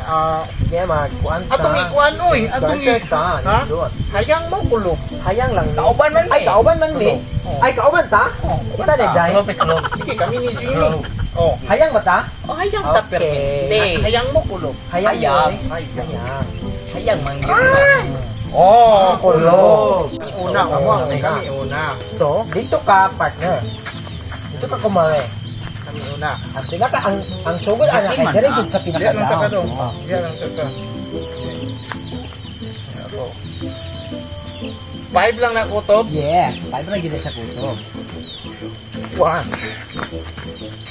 Ah, Kaya magkuan ta. atong ikuan oy, atong i. Ha? Hayang mo kulob. Hayang lang. ni. Kauban man, Ay, mi. kauban man mi. Oo. Ay, kauban ta? Oh, Kita na dai. Sige, kami ni Jimmy. Oh, Hayang ba ta? Oh, hayang ta permente. hayang mo kulob. Hayang. Hayang. Hayang. Man Oh, Kulob. Kami una, kamo una. kami una. So, dito ka partner. Dito ka kumare. Kami una. At pinaka ang ang sugod ana kay na. gid sa pinaka Diyan lang sa kado. Oh. Diyan lang sa ka. Ako. Five lang na kutob. Yes, five na gid siya kuto. One,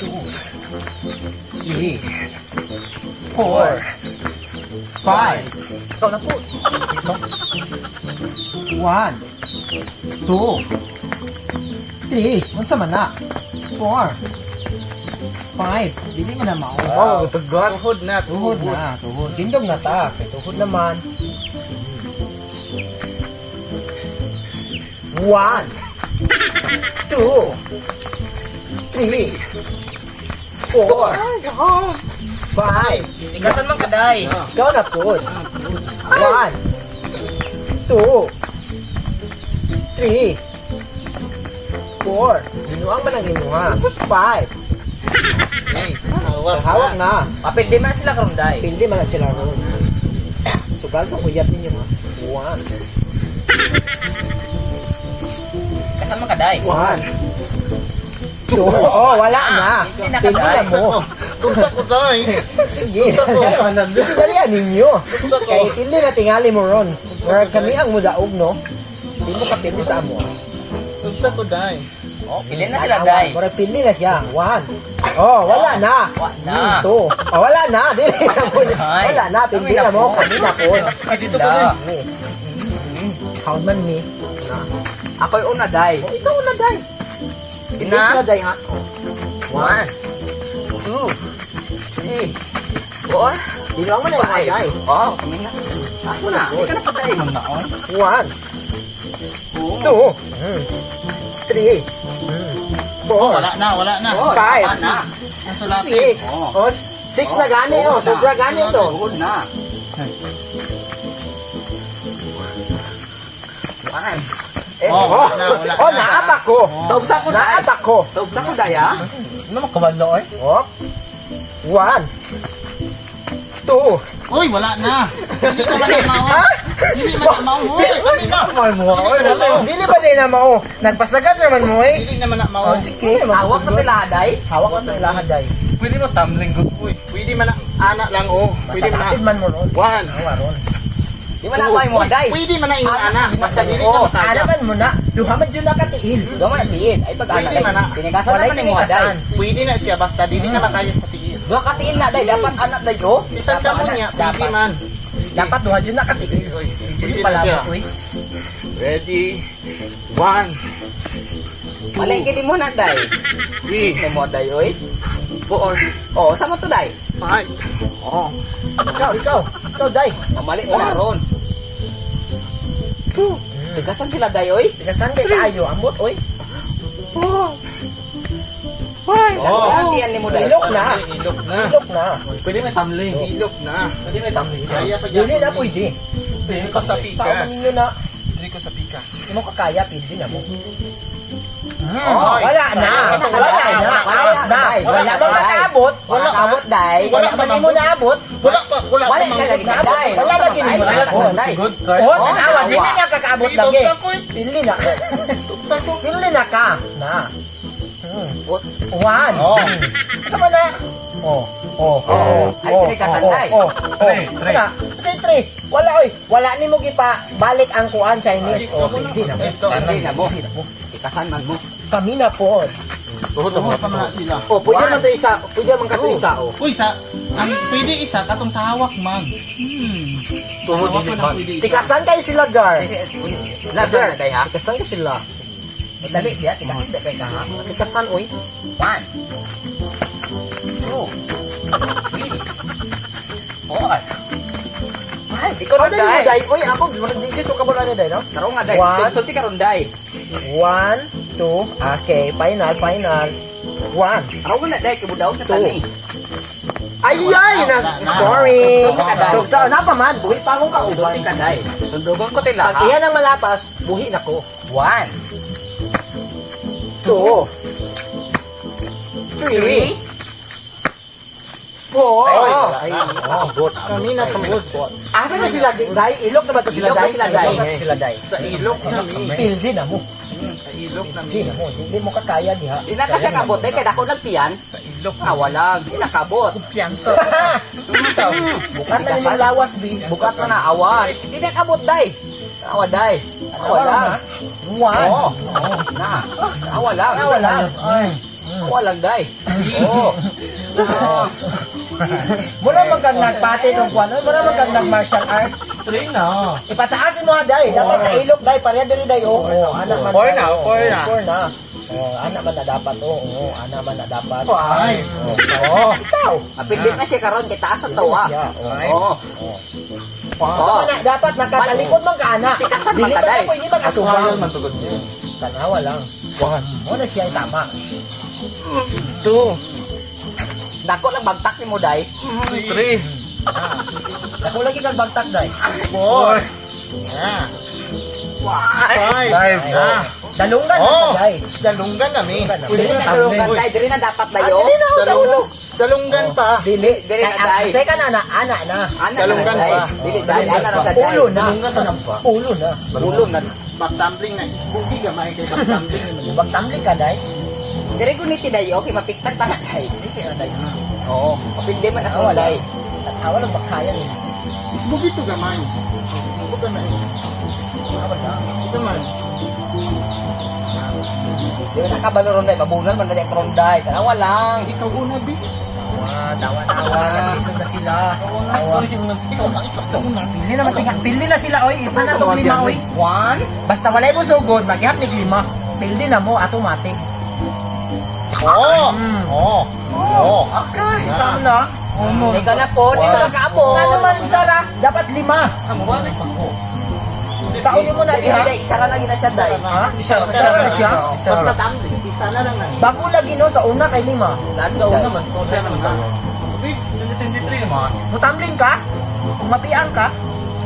two, three, Four. Five. Ikaw na po. One. Two. Three. Unsa man na? Four. Five. Dili man na mao. Wow, tugot. Tuhod na, Tuhod na, tuhod. Tindog na ta. Kay tuhod naman. One. Two. Three. Four. Five. Tigasan man kaday. Ikaw na po. One. Two. Three. Four. Ginuang man ang ginuha. Five. Hawak, Hawak na. Papel di man sila karunday. Pindi man na sila ron. Sugal ka kuyat ninyo ha. One. Tigasan man kaday. One. Two. Oh, wala na. Hindi na Pindi na mo. Tunsa ko dai. Sige. Ko. Sige dali ninyo. Ko. Kay pili na tingali mo ron. Where kami ang mudaog no. Hindi mo ka pili sa amo. Tunsa ko dai. Oh, pili na sila day. Mura pili na siya. One. Oh, wala na. Wala na. Hmm, two. Oh, wala na. Dili na. Wala na. Pili na mo. Kami na po. Kasi to Sila. din. Count man ni. Ako'y una day. Oh, ikaw na, Day. Ina. sila, Day, ha? One. Two. Three. Four. Bilang mo na yung. Day. Oh, kami na. Asa na? Hindi ka na. Mamnaon. One. Two. Hmm. Three. Oh, Four. wala na, wala na. Oh, Five. tama na. Nasa lapis. Six. Oh. Oh, s- six na gani, oh. Sobra gani to. Tuhod na. One. Eh, Oh, wala na, wala Oh, na. naapak ko. Tugsa ko day. Naapak ko. Tugsa ko day ha. Ano mo kabalo eh? Oh. One. Two. Uy, wala na. Hindi ka na mao. Hindi man na mao. Na. Mal mo. Dili. Dili ba din na mao? Nagpasagad naman mo eh. Hindi naman na mao. Oh, sige. Hawak na tila day. Hawak mo na ilahan, Day. Pwede mo tumbling ko. Pwede man na anak lang oh. Pwede man na. man mo ron. Ron. Di man ako ay mo day. Pwede man na ingon anak. Basta dili ka makaya. Anaman mo na. Duha man dyan nakatiil. Gawa na tiid. Ay pag ana Pwede man Walay naman ni mo day. tinikasan. Pwede na siya basta dili na makaya sa tiil. Duha ka tiil na day. Dapat anak day oh. Bisan ka mo niya, pwede Dapat. man. Dapat duha dyan na siya. pala uy. Ready? One, Malengke di mo na day. three, Ni mo day oy. four, Oh, sama to day. five. Oh, Ikaw, ikaw. Ikaw, Day. mamali mo na ron. Two. Tigasan sila day oy. Tigasan kay kayo. Ambot, oy. Five. Oh, antian ni mo day. Ilok na. Ilok na. Ilok na. Pwede may tumbling. Ilok na. Pwede may tumbling. Kaya pa Dili na pwede. Dili ko sa pikas. ninyo na. Dili ko sa pikas. Hindi mo kakaya, pwede na mo. Oh, Wala na. Wala na. Out na. Wala bang nakaabot? Wala kabot day. Wala ba mo naabot? Wala pa, wala pa. Wala mga- ka lagi na day. Wala lagi ni mo Wala naabot. Oh, tanawa. Dili na kakaabot lagi. Pili na. Pili na ka. Na. What? One. Oh. Sama na. Oh. Oh. Oh. Ay, oh, three ka oh, sanday. Oh. Oh. Three, three. Wala. Say three. Wala oy. Wala ni mo gipa balik ang kuan Chinese. Oh, hindi na mo. Ito. Hindi na na mo. Tikasan man mo. Kami na po. Tuhod na mga sila. Oh, pwede man to isa. Pwede man ka to isa. Oh. Uy, sa, ang pwede isa, katong sa hawak man. Hmm. Tuhod Hawak man isa. Tikasan kayo sila, Gar. Na ha. Tikasan kayo sila. Dali dia tikasan day kay ka ha. Tikasan, oy. One. Two. Three. Four. Ikaw Ano na din mo, day. Day? Oy, ako, dito ka mula ni Day, no? Karo nga. One. Sulti ka ron day. One, two, okay, final, final. One, Karo nga day kibudaw na Two. tani. Ay, ay, na, sorry. Tugsa na pa man, buhi pa akong kauban. Sundugon ko tila, Pag iyan ang malapas, buhi na ko. One. Two. Three. Four. Ay, abot. Kami na kamot. Asa na sila, Day? Ilok na ba to sila, Ilok na Day? sila, Day. Ilok na sila, Day. Sa ilok kami. Pilsi na mo. Sa ilok Hindi na mo. Hindi mo kakaya diha. Di na ka siya kabot, eh. Kaya ako nagtiyan. Sa ilok. Ah, wala. Di na kabot. Kumpiyansa. Bukat na yung lawas, bi. Bukat na na, awan. Di na kabot, day. Awa, day. Awa lang. One. Oo. Na. Awa lang. Ah, wala. Ay. Awa lang, day. Oo. Mura man kang nagpati ng kwan. Ay, Mura man kang nag-martial art. Try na. Ipataasin mo ha, Day. Dapat sa ilok, Day. Pareha din, Day. Oo, oo. Anak man. Four na, four na. Four na. Oo, anak man na dapat. Oo, oo. Anak man na dapat. Five. Oo. Ikaw. Apindit na siya karon kay taas sa tawa. Oo. Oo. So, Oo. na, dapat nakatalikod man ka, man Dili ka, man Day. ako, hindi man tugod niya. Tanawa lang. One. Mo na siya ay tama. Two. Dako lang bagtak ni mo, day. Three. Ako lagi kang bagtak, Day. Four. Yeah. Five. Five. Ah. Dalungan Oh. na, Day. Dalunggan kami. Dalungan Dili na tulungan, day. Dili na dapat dayo. Ah, dili na ako sa ulo. Dalung, dalunggan pa. Dili. Dili na, Kay- Day. Second na, anak na. Ana Dalunggan na, pa. Dili, day. Ana na sa day. Ulo na. Dalunggan pa lang pa. Ulo na. Ulo na. Backtumbling na. Isbugi gamay kay backtumbling. Bagtamli ka, Day. Dire ko niti day, okay, mapiktat ta na, day. Oo. Apindi man na sa Wala. day. Tawa lang bakaya ni. Isbugi to gamay. Isbugi gamay. Ito man. Di na kabalo ron, day. Mabunan man na karon, day. Tanawa lang. Ikaw una, bi. Ah, tawa-tawa. Nag-isog na sila. Tawa. Pili na matinga. Pili na sila, oy. Ipa na itong lima, oy. One. Basta walay mo sugod, maghihap ni lima. Pili na mo, automatic. Oo. Mm. Oo. Oo. Okay. Saan na? Ikaw na po, di mo nakaabot. Nga naman, Sara, dapat lima. Ang balik ako. Sa uli mo na Dili, diha. day. Isara lang yun na siya, day. Ha? Sara na siya. Basta tumbling. Isa na lang na. Bago lagi no, sa una kay lima. Sa una naman. to, Siya naman ka. Bi. 2023 naman. Mutambling ka? Mapiang ka?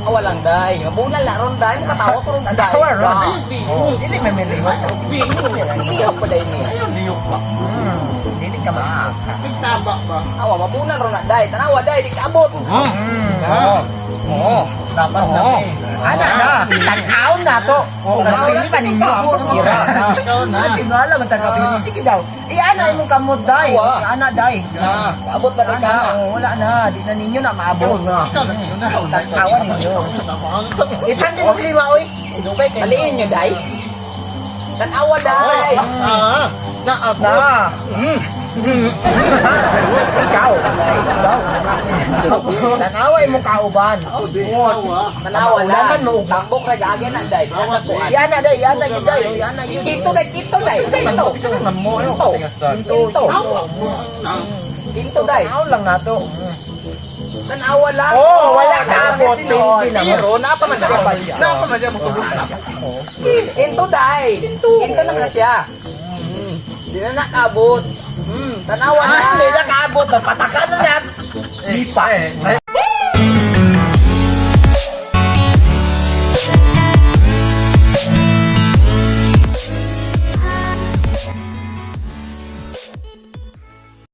Awa lang, day. Mabunan lang ron, day. Makatawa ko ron, day. Tawa ron. Ah. Oh, dili may melihok. Bi. Iliyaw pa, day niya. Liyok pa. Hmm, dili ka. Big sabak ba? Awa, mabunan ron na, day. Tanawa, day. Di kaabot. Hmm. Ah. Oo. Dapat na Oo. eh. Ana na, tanaw na to. Kung napili pa ninyo, ira na. Na. Ati nga alam, tagapili. Sige daw. Iana imong kamot, day. Ana, day. Na, kaabot na rin Ana, ka. wala na. Di na ninyo na maabot. Na. Na. Tagsawa ninyo. Ipan din mo lima, oy. Maliin nyo, day. Tanawa, day. Ah. Naabot. Na. Ikaw. Ikaw. Tanawa imong kauban. Awa. Tanawa lang. Ulaman mo. Tambok na gagyan na, day. Awat po. Iana, day. Iana, gid, day. Oh, Iana, gid. Kinto, day. Kinto, day. Kinto. Tingnan mo. Ano Ito. ka tingastan? Ito. Awa. Kinto, day. Tanaw lang nato. Tanawa lang. Oh, wala ka abot. Na mo. Pero napa man siya. Napa man siya na. Kinto, day. Kinto na na siya. Di na nakabot. Hmm. Tanawa Ah, na. hindi na kaabot. Napatakan na yan. Sipa. Eh, may